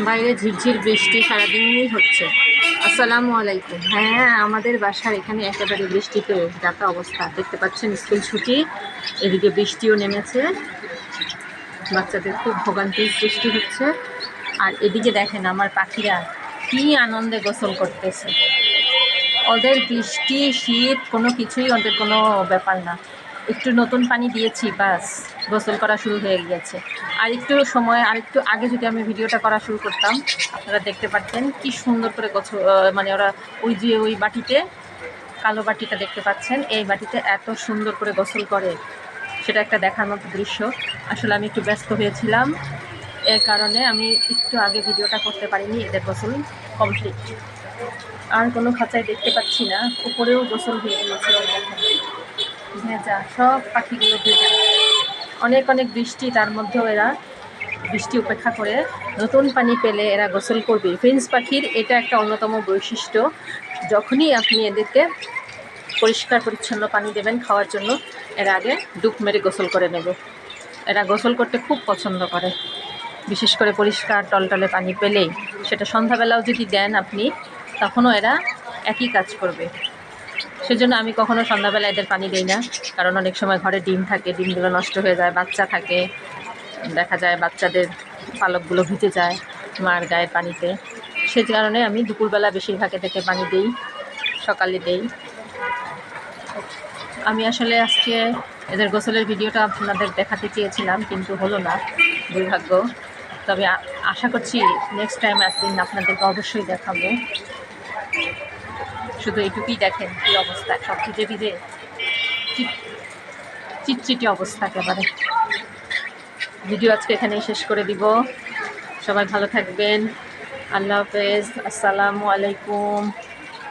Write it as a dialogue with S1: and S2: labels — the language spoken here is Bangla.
S1: বাইরে ঝিরঝির বৃষ্টি সারাদিনই হচ্ছে। আসসালামু আলাইকুম। হ্যাঁ আমাদের বাসার এখানে একেবারে বৃষ্টিতে যাতা অবস্থা। দেখতে পাচ্ছেন, স্কুল ছুটি। এদিকে বৃষ্টিও নেমেছে। বাচ্চাদের খুব ভোগান্তির সৃষ্টি হচ্ছে। আর এদিকে দেখেন, আমার পাখিরা কি আনন্দে গোসল করতেছে। ওদের বৃষ্টি, শীত কোনো কিছুই ওদের কোনো ব্যাপার না। একটু নতুন পানি দিয়েছি, বাস, গোসল করা শুরু হয়ে গিয়েছে। আর একটু সময়, আর একটু আগে যদি আমি ভিডিওটা করা শুরু করতাম, আপনারা দেখতে পাচ্ছেন কি সুন্দর করে গোসল মানে ওরা ওই যে ওই বাটিতে, কালো বাটিটা দেখতে পাচ্ছেন, এই বাটিতে এত সুন্দর করে গোসল করে। সেটা একটা দেখার মতো দৃশ্য। আসলে আমি একটু ব্যস্ত হয়েছিলাম এর কারণে আমি একটু আগে ভিডিওটা করতে পারিনি, এদের গোসল কমপ্লিট। আর কোনো খাঁচায় দেখতে পাচ্ছি না, উপরেও গোসল হয়ে গিয়েছে। ভেজা সব পাখিগুলো ভেজা অনেক অনেক বৃষ্টি, তার মধ্যেও এরা বৃষ্টি উপেক্ষা করে নতুন পানি পেলে এরা গোসল করবে। ফিন্স পাখির এটা একটা অন্যতম বৈশিষ্ট্য। যখনই আপনি এদেরকে পরিষ্কার পরিচ্ছন্ন পানি দেবেন খাওয়ার জন্য, এরা আগে ডুব মেরে গোসল করে নেবে। এরা গোসল করতে খুব পছন্দ করে। বিশেষ করে পরিষ্কার টলটলে পানি পেলেই। সেটা সন্ধ্যাবেলাও যদি দেন আপনি, তখনও এরা একই কাজ করবে। সেজন্য আমি কখনো সন্ধ্যাবেলা এদের পানি দিই না, কারণ অনেক সময় ঘরে ডিম থাকে, ডিমগুলো নষ্ট হয়ে যায়, বাচ্চা থাকে, দেখা যায় বাচ্চাদের পালকগুলো ভিজে যায় মার গায়ের পানিতে। সে কারণে আমি দুপুরবেলা বেশিরভাগ এদেরকে পানি দিই, সকালে দেই। আমি আসলে আজকে এদের গোসলের ভিডিওটা আপনাদের দেখাতে চেয়েছিলাম, কিন্তু হলো না, দুর্ভাগ্য। তবে আশা করছি নেক্সট টাইম একদিন আপনাদেরকে অবশ্যই দেখাবো। শুধু এইটুকুই দেখেন কি অবস্থা, সব ভিজে ভিজে চিট- চিটচিটি অবস্থা একেবারে। ভিডিও আজকে এখানেই শেষ করে দিব। সবাই ভালো থাকবেন। আল্লাহ হাফেজ। আসসালামু আলাইকুম।